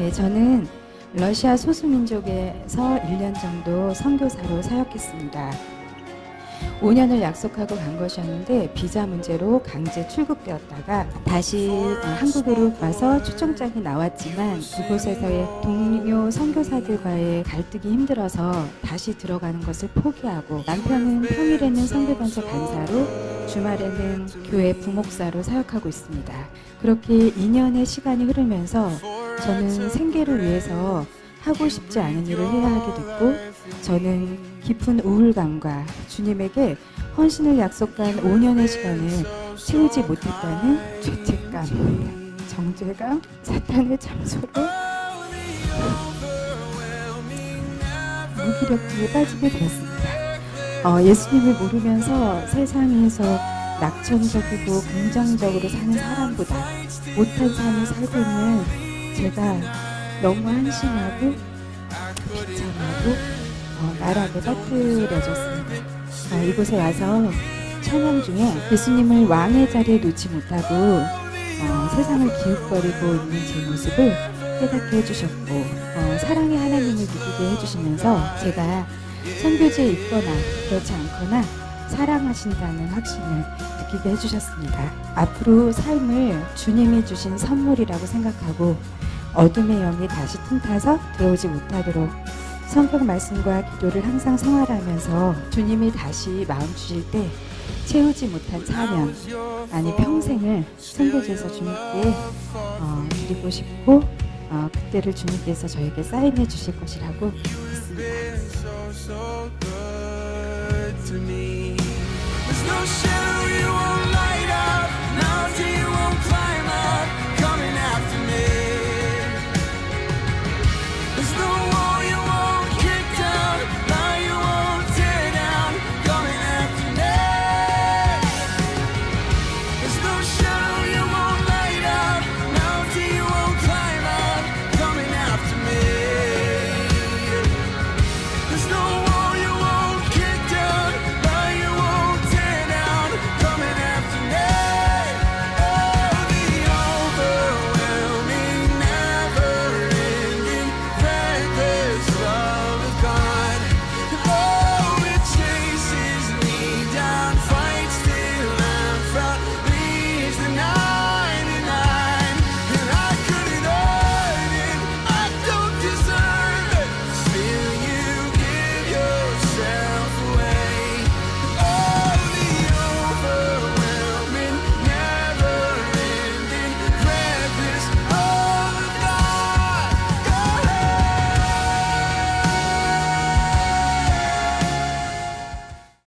네, 저는 러시아 소수민족에서 1년 정도 선교사로 사역했습니다. 5년을 약속하고 간 것이었는데 비자 문제로 강제 출국되었다가 다시 어, 한국으로 와서 초청장이 나왔지만 그곳에서의 동료 선교사들과의 갈등이 힘들어서 다시 들어가는 것을 포기하고 남편은 평일에는 선교단체 간사로 주말에는 교회 부목사로 사역하고 있습니다. 그렇게 2년의 시간이 흐르면서 저는 생계를 위해서 하고 싶지 않은 일을 해야 하게 됐고 저는 깊은 우울감과 주님에게 헌신을 약속한 5년의 시간을 채우지 못했다는 죄책감, 정죄감, 사탄의 장소로 무기력증에 빠지게 되었습니다. 어, 예수님을 모르면서 세상에서 낙천적이고 긍정적으로 사는 사람보다 못한 삶을 살고 있는 제가 너무 한심하고 비참하고 어, 나락에 빠뜨려졌습니다. 어, 이곳에 와서 찬양 중에 예수님을 왕의 자리에 놓지 못하고 어, 세상을 기웃거리고 있는 제 모습을 깨닫게 해주셨고 어, 사랑의 하나님을 느끼게 해주시면서 제가 선교지에 있거나 그렇지 않거나 사랑하신다는 확신을 느끼게 해주셨습니다. 앞으로 삶을 주님이 주신 선물이라고 생각하고 어둠의 영이 다시 틈타서 들어오지 못하도록 성경 말씀과 기도를 항상 생활하면서 주님이 다시 마음 주실 때 채우지 못한 사명 아니 평생을 선교지에서 주님께 어, 드리고 싶고 어, 그때를 주님께서 저에게 사인해 주실 것이라고 믿습니다.